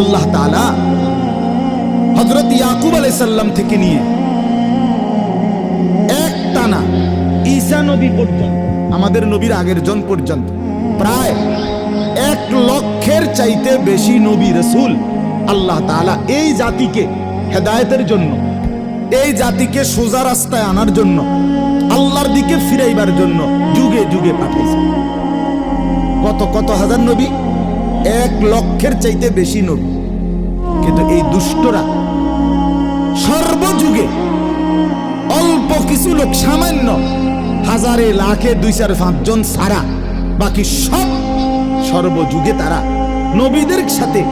আল্লাহ তাআলা হজরত ইয়াকুব আলাইসাল্লাম থেকে নিয়ে এক টানা ঈসা নবী পর্যন্ত, আমাদের নবীর আগের জন পর্যন্ত, প্রায় এক লক্ষের চাইতে বেশি নবী রসুল আল্লাহ তাআলা এই জাতিকে হেদায়েতের জন্য, এই জাতিকে সোজা রাস্তায় আনার জন্য, আল্লাহর দিকে ফিরাইবার জন্য যুগে যুগে পাঠিয়েছে। কত কত হাজার নবী এক লক্ষের চাইতে বেশি নবী। কিন্তু এই দুষ্টরা সর্বযুগে অল্প কিছু লোক, সামান্য হাজারে, লাখে, দুই চার পাঁচজন সারা বাকি সব সর্বযুগে তারা নবীদের সাথে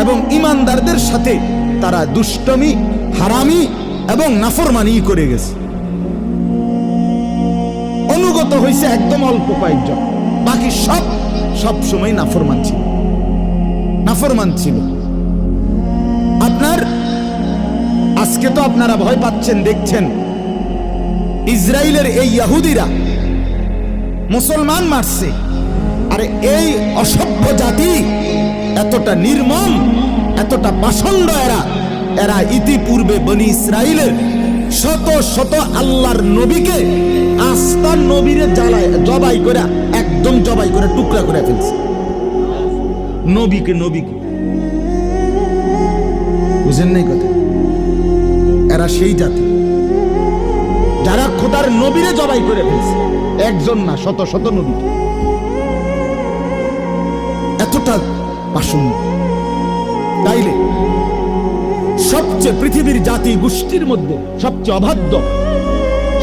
এবং ইমানদারদের সাথে তারা দুষ্টমি, হারামি এবং নাফরমানি করে গেছে। অনুগত হয়েছে একদম অল্প কয়েকজন। বাকি সব সব সময় নাফরমান ছিল। নাফরমান ছিল। আপনার, আজকে তো আপনারা ভয় পাচ্ছেন, দেখছেন। ইসরায়েলের এই ইয়াহুদিরা মুসলমান মারছে। আরে এই অসভ্য জাতি এতটা নির্মম, এতটা পাষণ্ড এরা। এরা ইতিপূর্বে বনি ইসরায়েলের শত শত আল্লাহর নবীকে আস্তার নবীরে জ্বালায়, জবাই করে জবাই করে টুকরা করে ফেলছে। নবীকে নবীকে। বুঝেন নাই কথা? এরা সেই জাতি। যারা খোদার নবীরে জবাই করে ফেলছে। একজন না শত শত নবী। এতটা পাষণ্ড তাইলে সবচেয়ে পৃথিবীর জাতি গোষ্ঠীর মধ্যে সবচেয়ে অবাধ্য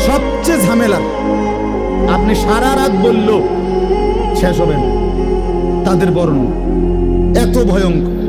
সবচেয়ে ঝামেলা। আপনি সারা রাত বলল শেষ হবে না। তাদের বর্ণ এত ভয়ঙ্কর।